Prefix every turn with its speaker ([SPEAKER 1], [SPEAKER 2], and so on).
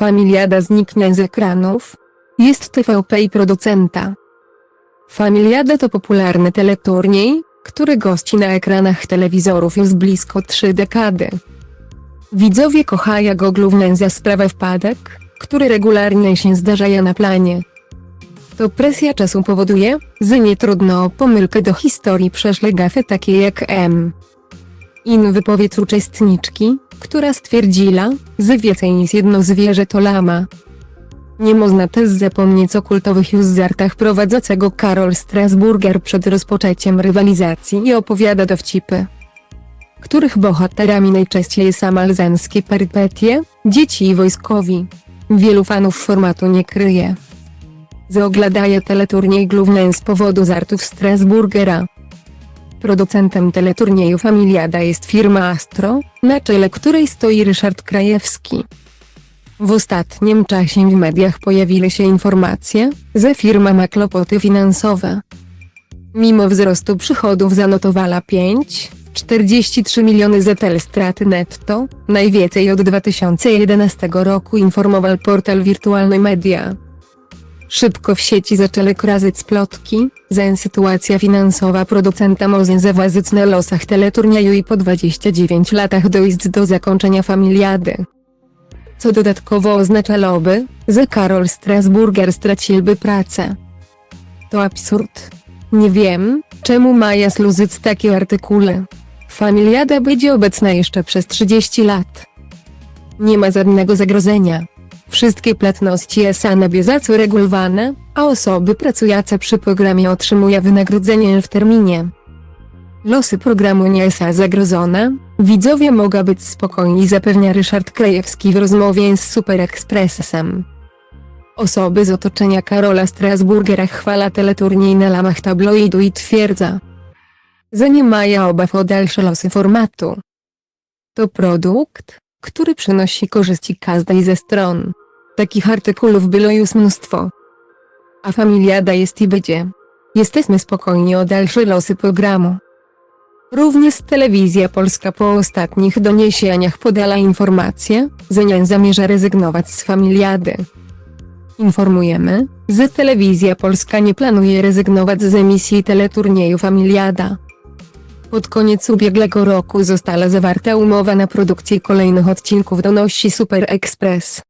[SPEAKER 1] Familiada zniknie z ekranów? Jest TVP i producenta. Familiada to popularny teleturniej, który gości na ekranach telewizorów już blisko trzy dekady. Widzowie kochają go głównie za sprawę wpadek, które regularnie się zdarzają na planie. To presja czasu powoduje, że nie trudno o pomyłkę do historii przeszle gafy takie jak M. In wypowiedź uczestniczki, która stwierdziła, że więcej niż jedno zwierzę to lama. Nie można też zapomnieć o kultowych już żartach prowadzącego Karol Strasburger przed rozpoczęciem rywalizacji i opowiada dowcipy których bohaterami najczęściej są malzańskie perypetie, dzieci i wojskowi. Wielu fanów formatu nie kryje. Zaoglądaje teleturniej głównie z powodu żartów Strasburgera. Producentem teleturnieju Familiada jest firma Astro, na czele której stoi Ryszard Krajewski. W ostatnim czasie w mediach pojawiły się informacje, że firma ma kłopoty finansowe. Mimo wzrostu przychodów zanotowała 5, 43 miliony ZL straty netto, najwięcej od 2011 roku informował portal Wirtualny Media. Szybko w sieci zaczęły krążyć plotki, że sytuacja finansowa producenta może zaważyć na losach teleturnieju i po 29 latach dojść do zakończenia familiady. Co dodatkowo oznaczałoby, że Karol Strasburger straciłby pracę. To absurd. Nie wiem, czemu maja slużyć takie artykuły. Familiada będzie obecna jeszcze przez 30 lat. Nie ma żadnego zagrożenia. Wszystkie płatności są na bieżąco regulowane, a osoby pracujące przy programie otrzymują wynagrodzenie w terminie. Losy programu nie są zagrożone, widzowie mogą być spokojni zapewnia Ryszard Krajewski w rozmowie z Super Expressem. Osoby z otoczenia Karola Strasburgera chwala teleturniej na lamach tabloidu i twierdza, że nie mają obaw o dalsze losy formatu. To produkt, który przynosi korzyści każdej ze stron. Takich artykułów było już mnóstwo. A familiada jest i będzie. Jesteśmy spokojni o dalsze losy programu. Również telewizja polska po ostatnich doniesieniach podała informację, że nie zamierza rezygnować z familiady. Informujemy, że telewizja polska nie planuje rezygnować z emisji teleturnieju Familiada. Pod koniec ubiegłego roku została zawarta umowa na produkcję kolejnych odcinków donosi Super Express.